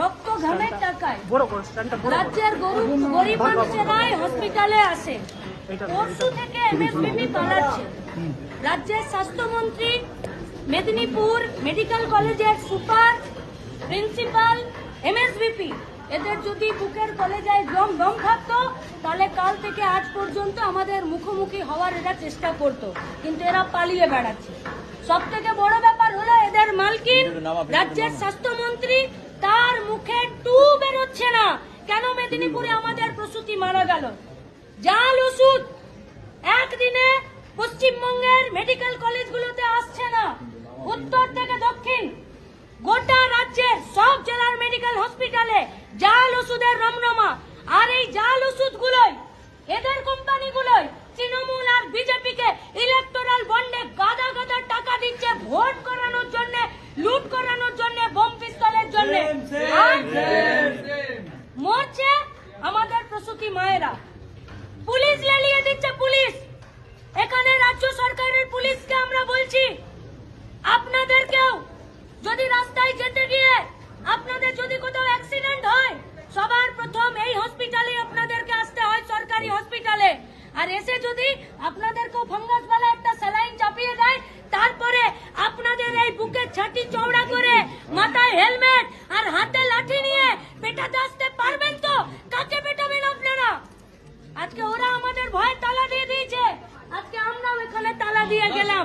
রক্ত ঘামের টাকায়। রাজ্যের গরিব গরিব মানুষেরাই হসপিটালে আসে পরশু থেকে এমএসবিপি পালাচ্ছে। রাজ্যের স্বাস্থ্যমন্ত্রী Medinipur medical college super principal MSVP. এদের যদি বুকের কলেজে জম দম থাকতো তাহলে কাল থেকে আজ পর্যন্ত আমাদের মুখোমুখি হওয়ার এরা চেষ্টা করতো। কিন্তু এরা পালিয়ে বেড়াচ্ছে। সব থেকে বড় ব্যাপার হলো এদের মালকিন রাজ্যের স্বাস্থ্যমন্ত্রী তার মুখে টু বেরোচ্ছে না। কেন মেদিনীপুরে আমাদের প্রসূতি মারা গেল? জাল ওষুধ একদিনে পশ্চিমবঙ্গের মেডিকেল কলেজগুলোতে আসছে না। উত্তর থেকে দক্ষিণ। গোটা রাজ্যের সব জেলার মেডিকেল হসপিটালে জাল ওষুধের রমরমা। আর এই জাল ওষুধগুলোই এদের কোম্পানিগুলোই আর এসে যদি আপনাদেরকেও ফাঙ্গাস বালা একটা স্যালাইন চাপিয়ে দেয় তারপরে আপনাদের এই বুকে ছাটি চওড়া করে মাথায় হেলমেট আর হাতে লাঠি নিয়ে পেটাতে আসতে পারবেন তো? কাকে পেটাবেন আপনারা? আজকে ওরা আমাদের ভয়ে তালা দিয়ে দিয়েছে। আজকে আমরাও এখানে তালা দিয়ে গেলাম।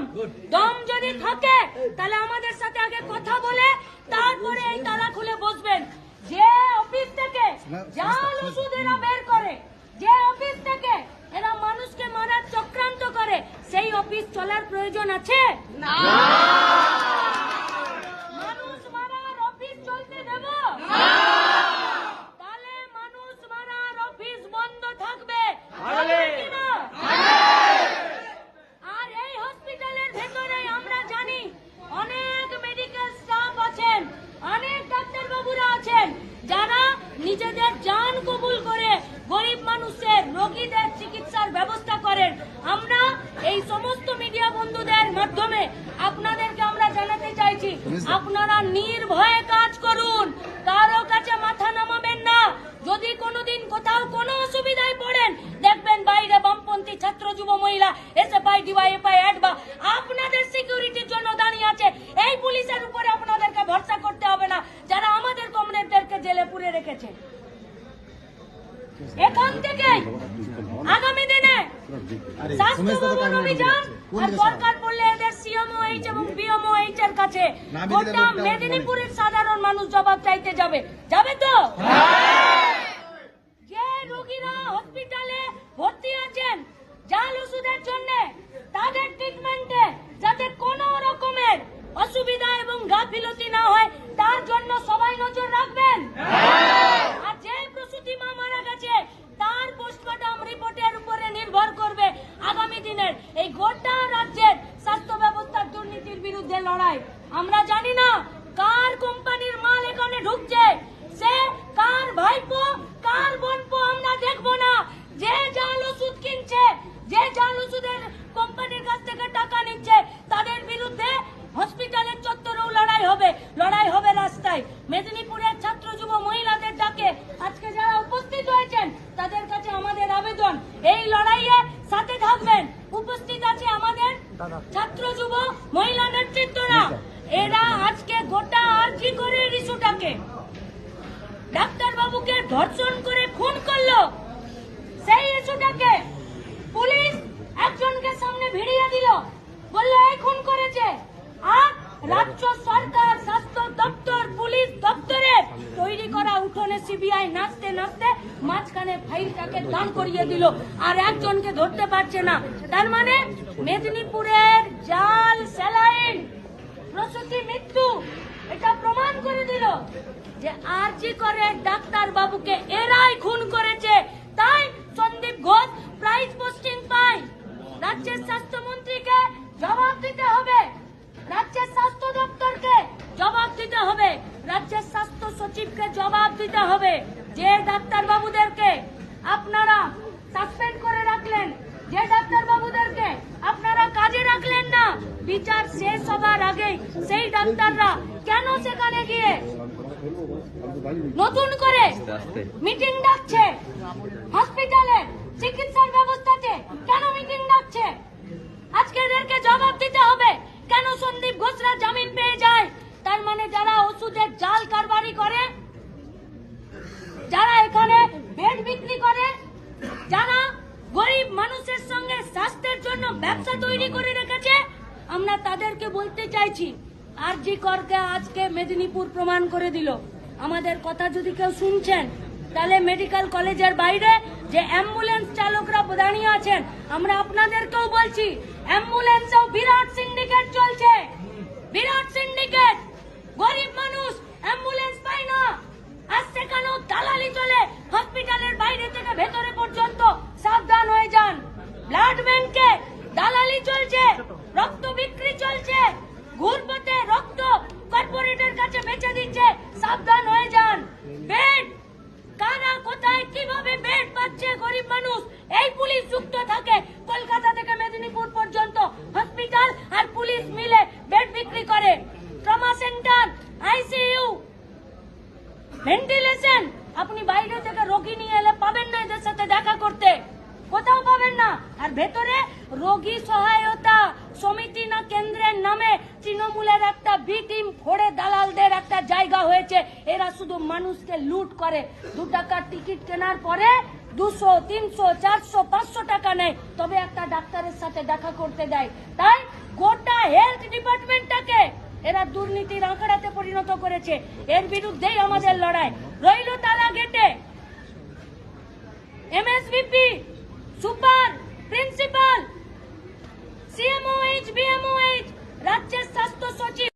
দম যদি থাকে তাহলে আমাদের সাথে আগে কথা বলে তারপরে এই তালা খুলে বসবেন। যে অফিস থেকে জাল ওষুধ এরা বের होना छे? ना। আপনারা নির্ভয়ে কাজ করুন। কারও কাছে মাথা নামাবেন না। যদি কোনোদিন কোথাও কোনো অসুবিধায় পড়েন, দেখবেন বাইরে বামপন্থী ছাত্র যুব মহিলা এসে পাই ডিওয়াই পাই অ্যাডবা আপনাদের সিকিউরিটির জন্য দাঁড়িয়ে আছে। এই পুলিশের উপরে আপনাদেরকে ভরসা করতে হবে না। যারা আমাদের কমরেডদেরকে জেলে পুরে রেখেছে। এখান থেকে আগামী দিনে স্বাস্থ্য ভবন অভিযান আর দরকার পড়লে এদের সিএমওএইচ এবং বিএমওএইচ এর কাছে। গোটা মেদিনীপুরের সাধারণ মানুষ জবাব চাইতে যাবে। যাবে তো? যে রোগীরা হসপিটালে ভর্তি আছেন জাল ওষুধের জন্য তাদের ট্রিটমেন্টে যাতে কোনো রকমের অসুবিধা এবং গাফিলতি না হয় তার জন্য সবাই নজর রাখবেন আর যে প্রসূতি মা মারা গেছে তার পোস্টমর্টম রিপোর্টের উপরে নির্ভর করবে আগামী দিনের এই গোটা রাজ্যের স্বাস্থ্য ব্যবস্থার দুর্নীতির বিরুদ্ধে লড়াই। আমরা জানি না কার কোম্পানির মাল এখানে ঢুকছে সে কার ভাইপো কার বোনপো আমরা দেখব না যে জাল ওষুধ কিনছে যে জাল ওষুধের কোম্পানির কাছ থেকে টাকা নিচ্ছে তাদের বিরুদ্ধে হসপিটালের চত্বরেও লড়াই হবে লড়াই হবে রাস্তায় মেদিনীপুরের ছাত্র যুব মহিলাদের ডাকে আজকে যারা উপস্থিত হয়েছেন তাদের কাছে আমাদের আবেদন এই লড়াইয়ে সাথে থাকবেন উপস্থিত আছে আমাদের ছাত্র যুব মহিলা নেতৃত্বরা এরা আজকে গোটা আর্জি করে রিসুটাকে ডাক্তার বাবুকে ধর্ষণ করে খুন করল। সেই ইস্যুটাকে পুলিশ একজনকে সামনে ভিড়িয়ে দিল। বলল এই খুন করেছে। আর রাজ্য সরকার উঠোনে সিবিআই নাচতে নাচতে মাঝখানে ফাইলটাকে দান করিয়ে দিল। আর একজনকে ধরতে পারছে না। তার মানে মেদিনীপুরের জাল স্যালাইন প্রসূতি মৃত্যু এটা প্রমাণ করে দিল যে আর জি করে ডাক্তার বাবুকে এরাই খুন করেছে। যে ডাক্তার বাবুদেরকে আপনারা সাসপেন্ড করে রাখলেন, যে ডাক্তার বাবুদেরকে আপনারা কাজে রাখলেন না, বিচার শেষ হবার আগে সেই ডাক্তাররা কেন সেখানে গিয়ে নতুন করে মিটিং ডাকছে? হসপিটালে চিকিৎসার ব্যবস্থাতে কেন মিটিং ডাকছে? আজকে এদেরকে জবাব দিতে হবে, কেন সন্দীপ ঘোষরা জামিন পেয়ে যায়? তার মানে যারা ওষুধের জাল করে যারা এখানে বেড বিক্রি করে, যারা গরিব মানুষের সঙ্গে স্বাস্থ্যের জন্য ব্যবসা তৈরি করে রেখেছে, আমরা তাদেরকে বলতে চাইছি আর জি করকে আজকে মেদিনীপুর প্রমাণ করে দিল। আমাদের কথা যদি কেউ শুনছেন, তাহলে মেডিকেল কলেজের বাইরে যে অ্যাম্বুলেন্স চালকরা দাঁড়িয়ে আছেন, আমরা আপনাদেরকেও বলছি, অ্যাম্বুলেন্সেও বিরাট সিন্ডিকেট চলছে। বিরাট সিন্ডিকেট গরিব মানুষ অ্যাম্বুলেন্স পায় না দালালি চলে। হসপিটালের বাইরে থেকে ভেতরে পর্যন্ত সাবধান হয়ে যান। ব্লাড ব্যাংকে দালালি চলছে, রক্ত বিক্রি চলছে, ঘুরপথে রক্ত কর্পোরেটের কাছে বেচে দিচ্ছে। সাবধান হয়ে যান। বেড, কারা কোথায়, কীভাবে বেড পাচ্ছে গরিব মানুষ? এই পুলিশ যুক্ত থাকে কলকাতা থেকে মেদিনীপুর পর্যন্ত হসপিটাল আর পুলিশ মিলে বেড বিক্রি করে ট্রমা সেন্টার আইসিইউ ভেন্টিলেশন আপনি বাইরে থেকে রোগী নিয়ে এলে পাবেন না এদের সাথে দেখা করতে কোথাও পাবেন না আর ভেতরে রোগী সহায়তা সমিতি না কেন্দ্রের নামে তৃণমূলের একটা বি টিম ফোড়ে দালালদের একটা জায়গা হয়েছে। এরা শুধু মানুষকে লুট করে। দু টাকার টিকিট কেনার পরে দুশো, তিনশো, চারশো, পাঁচশো টাকা নেয়। তবে একটা ডাক্তারের সাথে দেখা করতে দেয়। তাই গোটা হেলথ ডিপার্টমেন্টটাকে এরা দুর্নীতির আঁকড়াতে পরিণত করেছে। এর বিরুদ্ধেই আমাদের লড়াই। রইল তালা গেটে। M MSVP super principal CMOH BMOH রাজ্যের স্বাস্থ্য সচিব